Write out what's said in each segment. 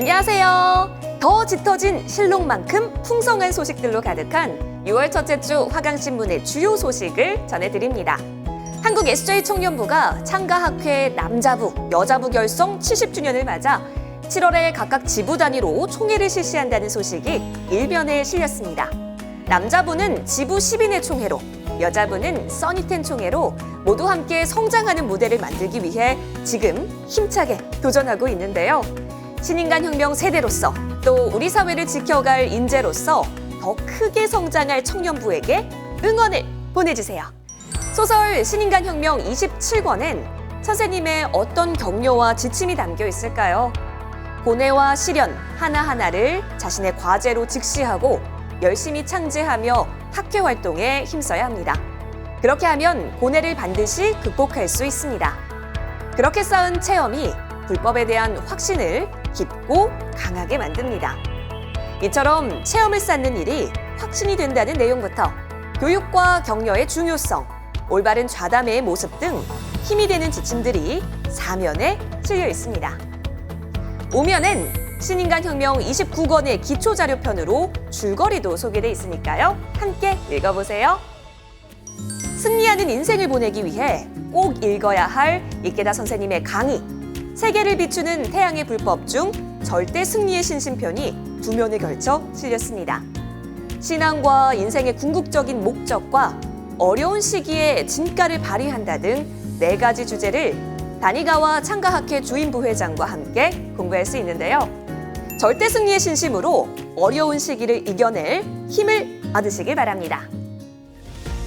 안녕하세요. 더 짙어진 실록만큼 풍성한 소식들로 가득한 6월 첫째 주 화강신문의 주요 소식을 전해드립니다. 한국 SJ총연부가 창가학회 남자부, 여자부 결성 70주년을 맞아 7월에 각각 지부 단위로 총회를 실시한다는 소식이 일면에 실렸습니다. 남자부는 지부 10인의 총회로, 여자부는 써니텐 총회로 모두 함께 성장하는 무대를 만들기 위해 지금 힘차게 도전하고 있는데요. 신인간 혁명 세대로서 또 우리 사회를 지켜갈 인재로서 더 크게 성장할 청년부에게 응원을 보내주세요. 소설 신인간 혁명 27권엔 선생님의 어떤 격려와 지침이 담겨 있을까요? 고뇌와 시련 하나하나를 자신의 과제로 직시하고 열심히 창제하며 학회 활동에 힘써야 합니다. 그렇게 하면 고뇌를 반드시 극복할 수 있습니다. 그렇게 쌓은 체험이 불법에 대한 확신을 깊고 강하게 만듭니다. 이처럼 체험을 쌓는 일이 확신이 된다는 내용부터 교육과 격려의 중요성, 올바른 좌담의 모습 등 힘이 되는 지침들이 사면에 실려 있습니다. 오면엔 신인간 혁명 29권의 기초 자료편으로 줄거리도 소개돼 있으니까요. 함께 읽어보세요. 승리하는 인생을 보내기 위해 꼭 읽어야 할 이케다 선생님의 강의. 세계를 비추는 태양의 불법 중 절대 승리의 신심편이 두 면에 걸쳐 실렸습니다. 신앙과 인생의 궁극적인 목적과 어려운 시기에 진가를 발휘한다 등 네 가지 주제를 단이가와 창가학회 주임 부회장과 함께 공부할 수 있는데요. 절대 승리의 신심으로 어려운 시기를 이겨낼 힘을 얻으시길 바랍니다.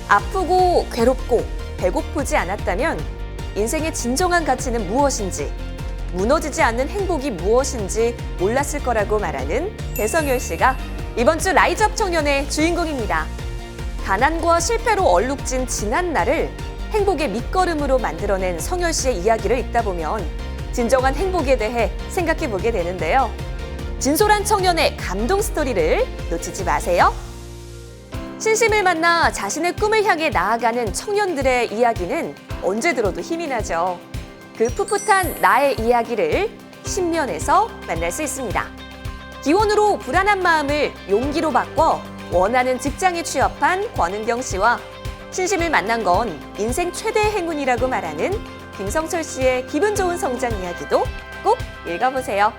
아프고 괴롭고 배고프지 않았다면 인생의 진정한 가치는 무엇인지, 무너지지 않는 행복이 무엇인지 몰랐을 거라고 말하는 배성열 씨가 이번 주 라이즈업 청년의 주인공입니다. 가난과 실패로 얼룩진 지난 날을 행복의 밑거름으로 만들어낸 성열 씨의 이야기를 읽다 보면 진정한 행복에 대해 생각해 보게 되는데요. 진솔한 청년의 감동 스토리를 놓치지 마세요. 신심을 만나 자신의 꿈을 향해 나아가는 청년들의 이야기는 언제 들어도 힘이 나죠. 그 풋풋한 나의 이야기를 신면에서 만날 수 있습니다. 기혼으로 불안한 마음을 용기로 바꿔 원하는 직장에 취업한 권은경 씨와 신심을 만난 건 인생 최대의 행운이라고 말하는 김성철 씨의 기분 좋은 성장 이야기도 꼭 읽어보세요.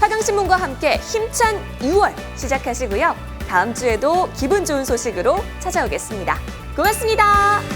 화강신문과 함께 힘찬 6월 시작하시고요. 다음 주에도 기분 좋은 소식으로 찾아오겠습니다. 고맙습니다.